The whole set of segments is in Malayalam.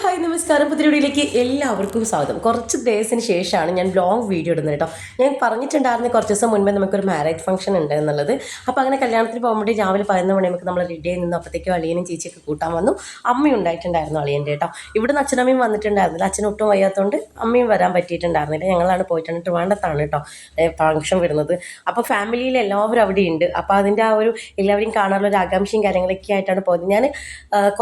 ഹായ് നമസ്കാരം. പുതിരിയിലേക്ക് എല്ലാവർക്കും സ്വാഗതം. കുറച്ച് ദിവസത്തിന് ശേഷമാണ് ഞാൻ ബ്ലോഗ് വീഡിയോ ഇടുന്നത് കേട്ടോ. ഞാൻ പറഞ്ഞിട്ടുണ്ടായിരുന്നു കുറച്ച് ദിവസം മുൻപേ നമുക്കൊരു മാരേജ് ഫംഗ്ഷൻ ഉണ്ട് എന്നുള്ളത്. അപ്പോൾ അങ്ങനെ കല്യാണത്തിന് പോകുമ്പോൾ രാവിലെ പതിനൊന്ന് മണി നമുക്ക് നമ്മൾ റെഡി നിന്ന്. അപ്പോഴത്തേക്കും അളിയനും ചേച്ചിയൊക്കെ കൂട്ടാൻ വന്നു. അമ്മ ഉണ്ടായിട്ടുണ്ടായിരുന്നു അളിയന്റെ കേട്ടോ. ഇവിടുന്ന് അമ്മയും വന്നിട്ടുണ്ടായിരുന്നില്ല. അച്ഛൻ ഒട്ടും വയ്യാത്തതുകൊണ്ട് അമ്മയും വരാൻ പറ്റിയിട്ടുണ്ടായിരുന്നില്ല. ഞങ്ങളാണ് പോയിട്ടുണ്ട് വേണ്ടത്താണ് കേട്ടോ ഫംഗ്ഷൻ വരുന്നത്. അപ്പോൾ ഫാമിലിയിൽ എല്ലാവരും അവിടെ ഉണ്ട് അപ്പോൾ അതിന്റെ ആ ഒരു എല്ലാവരെയും കാണാനുള്ള ഒരു ആകാംക്ഷയും കാര്യങ്ങളൊക്കെ ആയിട്ടാണ് പോയത് ഞാൻ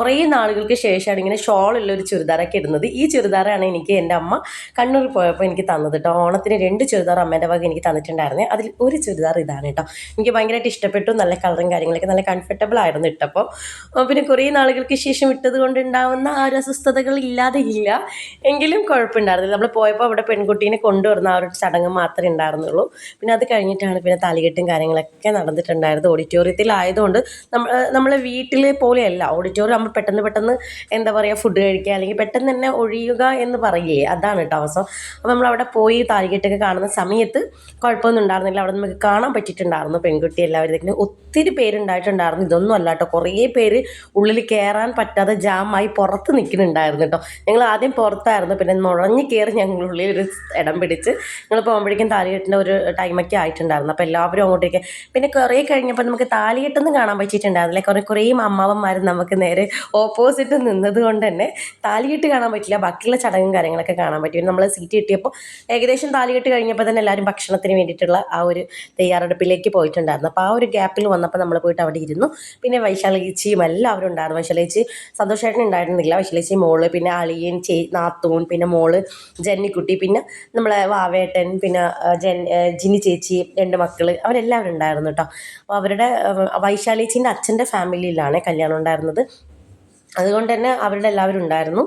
കുറേ നാളുകൾക്ക് ശേഷമാണ് ഇങ്ങനെ ഷോളുള്ള ഒരു ചുരിദാറൊക്കെ ഇടുന്നത്. ഈ ചുരിദാറാണ് എനിക്ക് എന്റെ അമ്മ കണ്ണൂർ പോയപ്പോൾ എനിക്ക് തന്നത് കേട്ടോ. ഓണത്തിന് രണ്ട് ചുരിദാർ അമ്മേന്റെ വക എനിക്ക് തന്നിട്ടുണ്ടായിരുന്നു. അതിൽ ഒരു ചുരിദാർ ഇതാണ് കേട്ടോ. എനിക്ക് ഭയങ്കരമായിട്ട് ഇഷ്ടപ്പെട്ടു. നല്ല കളറും കാര്യങ്ങളൊക്കെ നല്ല കംഫർട്ടബിൾ ആയിരുന്നു ഇട്ടപ്പോൾ. പിന്നെ കുറേ നാളുകൾക്ക് ശേഷം ഇട്ടത് കൊണ്ടുണ്ടാവുന്ന ആ ഒരു അസ്വസ്ഥതകൾ ഇല്ലാതെ ഇല്ല. എങ്കിലും കുഴപ്പമുണ്ടായിരുന്നില്ല. നമ്മൾ പോയപ്പോൾ അവിടെ പെൺകുട്ടീനെ കൊണ്ടുവരുന്ന ആ ഒരു ചടങ്ങ് മാത്രമേ ഉണ്ടായിരുന്നുള്ളൂ. പിന്നെ അത് കഴിഞ്ഞിട്ടാണ് പിന്നെ താലികെട്ടും കാര്യങ്ങളൊക്കെ നടന്നിട്ടുണ്ടായിരുന്നത്. ഓഡിറ്റോറിയത്തിലായതുകൊണ്ട് നമ്മൾ നമ്മളെ വീട്ടിൽ പോലെയല്ല. ഓഡിറ്റോറിയം നമ്മൾ പെട്ടെന്ന് പെട്ടെന്ന് എന്താ പറയുക ഫുഡ് കഴിക്കുക അല്ലെങ്കിൽ പെട്ടെന്ന് തന്നെ ഒഴിയുക എന്ന് പറയില്ലേ അതാണ് കേട്ടോ അവസം അപ്പോൾ നമ്മൾ അവിടെ പോയി താലികെട്ടൊക്കെ കാണുന്ന സമയത്ത് കുഴപ്പമൊന്നും ഉണ്ടായിരുന്നില്ല. അവിടെ നമുക്ക് കാണാൻ പറ്റിയിട്ടുണ്ടായിരുന്നു പെൺകുട്ടി എല്ലാവരും ഒത്തിരി പേരുണ്ടായിട്ടുണ്ടായിരുന്നു. ഇതൊന്നും അല്ല കേട്ടോ കുറേ പേര് ഉള്ളിൽ കയറാൻ പറ്റാതെ ജാമായി പുറത്ത് നിൽക്കുന്നുണ്ടായിരുന്നു കേട്ടോ ഞങ്ങൾ ആദ്യം പുറത്തായിരുന്നു. പിന്നെ നുഴഞ്ഞ് കയറി ഞങ്ങളുള്ളിൽ ഒരു ഇടം പിടിച്ച് ഞങ്ങൾ പോകുമ്പോഴേക്കും താലികെട്ടിന്റെ ഒരു ടൈമൊക്കെ ആയിട്ടുണ്ടായിരുന്നു. അപ്പോൾ എല്ലാവരും അങ്ങോട്ടേക്ക് പിന്നെ കുറേ കഴിഞ്ഞപ്പോൾ നമുക്ക് താലികെട്ടൊന്നും കാണാൻ പറ്റിയിട്ടുണ്ടായിരുന്നില്ല. കുറേ കുറേ അമ്മാവന്മാർ നമുക്ക് നേരെ ഓപ്പോസിറ്റ് നിന്നത് കൊണ്ട് തന്നെ താലികെട്ട് കാണാൻ പറ്റില്ല. ബാക്കിയുള്ള ചടങ്ങും കാര്യങ്ങളൊക്കെ കാണാൻ പറ്റി. നമ്മൾ സീറ്റ് കിട്ടിയപ്പോൾ ഏകദേശം താലികെട്ട് കഴിഞ്ഞപ്പോൾ തന്നെ എല്ലാവരും ഭക്ഷണത്തിന് വേണ്ടിയിട്ടുള്ള ആ ഒരു തയ്യാറെടുപ്പിലേക്ക് പോയിട്ടുണ്ടായിരുന്നു. അപ്പോൾ ആ ഒരു ഗ്യാപ്പിൽ വന്നപ്പോൾ നമ്മൾ പോയിട്ട് അവിടെ ഇരുന്നു. പിന്നെ വൈശാലേച്ചിയും എല്ലാവരും ഉണ്ടായിരുന്നു. വൈശാലിച്ചി സന്തോഷമായിട്ട് ഉണ്ടായിരുന്നില്ല. വൈശാലിച്ചി മോൾ പിന്നെ അളിയൻ ചേ നാത്തൂൺ പിന്നെ മോൾ ജന്നിക്കുട്ടി പിന്നെ നമ്മളെ വാവേട്ടൻ പിന്നെ ജൻ ജിനി ചേച്ചി രണ്ട് മക്കൾ അവരെല്ലാവരും ഉണ്ടായിരുന്നു കേട്ടോ. അപ്പോൾ അവരുടെ വൈശാലേച്ചീന്റെ അച്ഛന്റെ ഫാമിലിയിലാണ് കല്യാണം ഉണ്ടായിരുന്നത്. അതുകൊണ്ട് തന്നെ അവരുടെ എല്ലാവരും ഉണ്ടായിരുന്നു.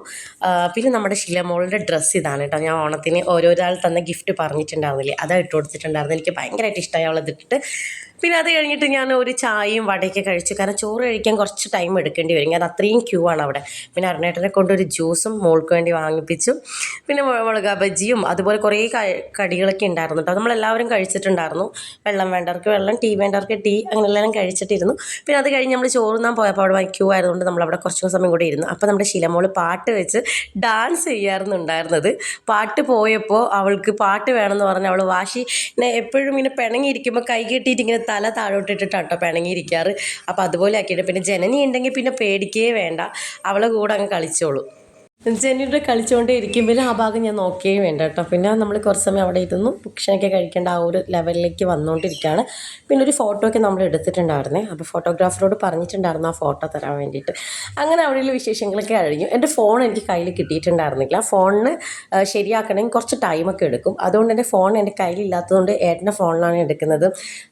പിന്നെ നമ്മുടെ ശിലമോളുടെ ഡ്രസ്സ് ഇതാണ് കേട്ടോ. ഞാൻ ഓണത്തിന് ഓരോരാൾ തന്ന ഗിഫ്റ്റ് പറഞ്ഞിട്ടുണ്ടായിരുന്നില്ലേ? അതാണ് ഇട്ട് കൊടുത്തിട്ടുണ്ടായിരുന്നു എനിക്ക് ഭയങ്കരമായിട്ട് ഇഷ്ടമായി അവളത് ഇട്ടിട്ട് പിന്നെ അത് കഴിഞ്ഞിട്ട് ഞാൻ ഒരു ചായയും വടയൊക്കെ കഴിച്ചു. കാരണം ചോറ് കഴിക്കാൻ കുറച്ച് ടൈം എടുക്കേണ്ടി വരും. കാരണം അത്രയും ക്യൂ ആണ് അവിടെ. പിന്നെ അരുണേട്ടനെ കൊണ്ടൊരു ജ്യൂസും മോൾക്ക് വേണ്ടി വാങ്ങിപ്പിച്ചു. പിന്നെ മുളക ബജിയും അതുപോലെ കുറേ കടികളൊക്കെ ഉണ്ടായിരുന്നു കേട്ടോ നമ്മളെല്ലാവരും കഴിച്ചിട്ടുണ്ടായിരുന്നു. വെള്ളം വേണ്ടവർക്ക് വെള്ളം ടീ വേണ്ടവർക്ക് ടീ അങ്ങനെ കഴിച്ചിട്ടിരുന്നു. പിന്നെ അത് കഴിഞ്ഞ് നമ്മൾ ചോറുന്നാൻ പോയപ്പോൾ അവിടെ ക്യൂ ആയതുകൊണ്ട് നമ്മൾ അവിടെ കുറച്ച് സമയം കൂടി ഇരുന്നു. അപ്പോൾ നമ്മുടെ ശിലമോൾ പാട്ട് വെച്ച് ഡാൻസ് ചെയ്യായിരുന്നു ഉണ്ടായിരുന്നത്. പാട്ട് പോയപ്പോൾ അവൾക്ക് പാട്ട് വേണമെന്ന് പറഞ്ഞ് അവൾ വാശി എപ്പോഴും ഇങ്ങനെ പിണങ്ങിയിരിക്കുമ്പോൾ കൈ കെട്ടിയിട്ട് ഇങ്ങനെ തല താഴോട്ടിട്ടിട്ടാണ് കേട്ടോ പിണങ്ങിയിരിക്കാറ്. അപ്പോൾ അതുപോലെ ആക്കിയിട്ട്. പിന്നെ ജനനി ഉണ്ടെങ്കിൽ പിന്നെ പേടിക്കേ വേണ്ട. അവളെ കൂടെ അങ്ങ് കളിച്ചോളൂ. ജെന്നിയുടെ കളിച്ചുകൊണ്ടേ ഇരിക്കുമ്പോൾ ആ ഭാഗം ഞാൻ നോക്കിയേ വേണ്ട കേട്ടോ. പിന്നെ നമ്മൾ കുറച്ച് സമയം അവിടെ ഇരുന്നു. ഭക്ഷണമൊക്കെ കഴിക്കേണ്ട ആ ഒരു ലെവലിലേക്ക് വന്നുകൊണ്ടിരിക്കുകയാണ്. പിന്നെ ഒരു ഫോട്ടോ ഒക്കെ നമ്മൾ എടുത്തിട്ടുണ്ടായിരുന്നേ. അപ്പോൾ ഫോട്ടോഗ്രാഫറോട് പറഞ്ഞിട്ടുണ്ടായിരുന്നു ആ ഫോട്ടോ തരാൻ വേണ്ടിയിട്ട്. അങ്ങനെ അവിടെയുള്ള വിശേഷങ്ങളൊക്കെ കഴിഞ്ഞു. എന്റെ ഫോൺ എനിക്ക് കയ്യിൽ കിട്ടിയിട്ടുണ്ടായിരുന്നില്ല. ഫോണിന് ശരിയാക്കണമെങ്കിൽ കുറച്ച് ടൈമൊക്കെ എടുക്കും. അതുകൊണ്ട് എന്റെ ഫോൺ എന്റെ കയ്യിലില്ലാത്തതുകൊണ്ട് ഏട്ടന്റെ ഫോണിലാണ് എടുക്കുന്നത്.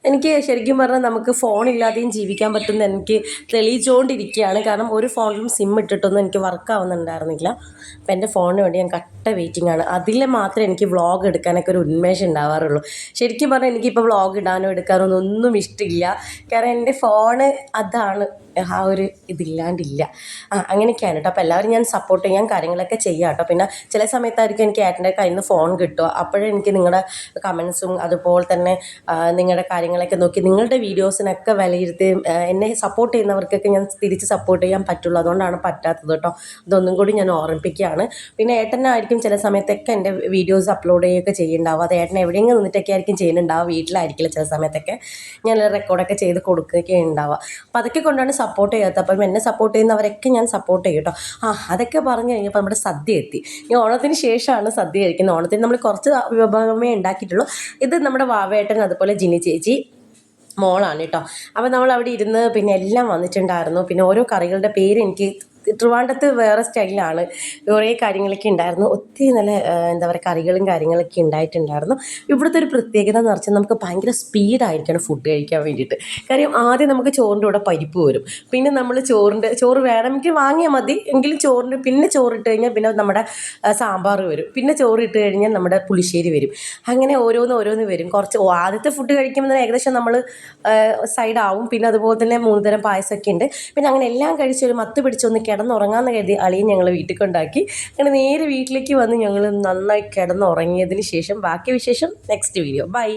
എനിക്ക് ശരിക്കും പറഞ്ഞാൽ നമുക്ക് ഫോണില്ലാതെയും ജീവിക്കാൻ പറ്റുന്ന എനിക്ക് തെളിയിച്ചുകൊണ്ടിരിക്കുകയാണ്. കാരണം ഒരു ഫോണിലും സിം ഇട്ടിട്ടൊന്നും എനിക്ക് വർക്ക് ആവുന്നുണ്ടായിരുന്നില്ല. അപ്പം എന്റെ ഫോണിന് വേണ്ടി ഞാൻ കട്ട വെയിറ്റിംഗ് ആണ്. അതിൽ മാത്രമേ എനിക്ക് വ്ളോഗ് എടുക്കാനൊക്കെ ഒരു ഉന്മേഷം ഉണ്ടാവാറുള്ളൂ. ശരിക്കും പറഞ്ഞാൽ എനിക്കിപ്പോൾ വ്ളോഗ് ഇടാനോ എടുക്കാനോ ഒന്നും ഇഷ്ടമില്ല കാരണം എന്റെ ഫോണ് അതാണ് ആ ഒരു ഇതില്ലാണ്ടില്ല. ആ അങ്ങനെയൊക്കെയാണ് കേട്ടോ അപ്പോൾ എല്ലാവരും ഞാൻ സപ്പോർട്ട് ചെയ്യാൻ കാര്യങ്ങളൊക്കെ ചെയ്യാം കേട്ടോ പിന്നെ ചില സമയത്തായിരിക്കും എനിക്ക് ഏട്ടന്റെ കയ്യിൽ നിന്ന് ഫോൺ കിട്ടുക. അപ്പോഴേ എനിക്ക് നിങ്ങളുടെ കമൻസും അതുപോലെ തന്നെ നിങ്ങളുടെ കാര്യങ്ങളൊക്കെ നോക്കി നിങ്ങളുടെ വീഡിയോസിനൊക്കെ വിലയിരുത്തി എന്നെ സപ്പോർട്ട് ചെയ്യുന്നവർക്കൊക്കെ ഞാൻ തിരിച്ച് സപ്പോർട്ട് ചെയ്യാൻ പറ്റുള്ളൂ. അതുകൊണ്ടാണ് പറ്റാത്തത് കേട്ടോ അതൊന്നും കൂടി ഞാൻ ഓർമ്മിപ്പിക്കുകയാണ് പിന്നെ ഏട്ടനായിരിക്കും ചില സമയത്തൊക്കെ എന്റെ വീഡിയോസ് അപ്ലോഡ് ചെയ്യുകയൊക്കെ ചെയ്യുന്നുണ്ടാവും അത് ഏട്ടൻ എവിടെയെങ്കിലും നിന്നിട്ടൊക്കെ ആയിരിക്കും ചെയ്യുന്നുണ്ടാവുക. വീട്ടിലായിരിക്കില്ല ചില സമയത്തൊക്കെ ഞാൻ റെക്കോർഡൊക്കെ ചെയ്ത് കൊടുക്കുകയൊക്കെ ഉണ്ടാവുക. അപ്പോൾ അതൊക്കെ കൊണ്ടാണ് സപ്പോർട്ട് ചെയ്യാത്തത്. അപ്പം എന്നെ സപ്പോർട്ട് ചെയ്യുന്നവരൊക്കെ ഞാൻ സപ്പോർട്ട് ചെയ്യും കേട്ടോ. ആ അതൊക്കെ പറഞ്ഞു കഴിഞ്ഞപ്പോൾ നമ്മുടെ സദ്യ എത്തി. ഈ ഓണത്തിന് ശേഷമാണ് സദ്യ കഴിക്കുന്നത്. ഓണത്തിന് നമ്മൾ കുറച്ച് വിഭവമേ ഉണ്ടാക്കിയിട്ടുള്ളൂ. ഇത് നമ്മുടെ വാവേട്ടൻ അതുപോലെ ജിനി ചേച്ചി മോളാണ് കേട്ടോ. അപ്പോൾ നമ്മൾ അവിടെ ഇരുന്ന് പിന്നെ എല്ലാം വന്നിട്ടുണ്ടായിരുന്നു. പിന്നെ ഓരോ കറികളുടെ പേര് എനിക്ക് ട്രിവാൻഡത്ത് വേറെ സ്റ്റൈലാണ് കുറേ കാര്യങ്ങളൊക്കെ ഉണ്ടായിരുന്നു. ഒത്തിരി നല്ല എന്താ പറയുക കറികളും കാര്യങ്ങളൊക്കെ ഉണ്ടായിട്ടുണ്ടായിരുന്നു. ഇവിടുത്തെ ഒരു പ്രത്യേകത എന്ന് വെച്ചാൽ നമുക്ക് ഭയങ്കര സ്പീഡായിരിക്കണം ഫുഡ് കഴിക്കാൻ വേണ്ടിയിട്ട്. കാര്യം ആദ്യം നമുക്ക് ചോറിന്റെ കൂടെ പരിപ്പ് വരും. പിന്നെ നമ്മൾ ചോറിന്റെ ചോറ് വേണമെങ്കിൽ വാങ്ങിയാൽ മതി. എങ്കിലും ചോറിന്റെ പിന്നെ ചോറിട്ട് കഴിഞ്ഞാൽ പിന്നെ നമ്മുടെ സാമ്പാർ വരും. പിന്നെ ചോറ് ഇട്ട് കഴിഞ്ഞാൽ നമ്മുടെ പുളിശ്ശേരി വരും. അങ്ങനെ ഓരോന്ന് ഓരോന്ന് വരും. കുറച്ച് ആദ്യത്തെ ഫുഡ് കഴിക്കുമ്പോൾ തന്നെ ഏകദേശം നമ്മൾ സൈഡാവും പിന്നെ അതുപോലെ തന്നെ മൂന്ന് തരം പായസമൊക്കെ ഉണ്ട്. പിന്നെ അങ്ങനെ എല്ലാം കഴിച്ചൊരു മത്ത് പിടിച്ചൊന്ന് കിടന്നുറങ്ങാമെന്ന് കരുതി അളിയും ഞങ്ങൾ വീട്ടിൽ കൊണ്ടാക്കി അങ്ങനെ നേരെ വീട്ടിലേക്ക് വന്ന് ഞങ്ങൾ നന്നായി കിടന്നുറങ്ങിയതിന് ശേഷം ബാക്കി വിശേഷം നെക്സ്റ്റ് വീഡിയോ ബൈ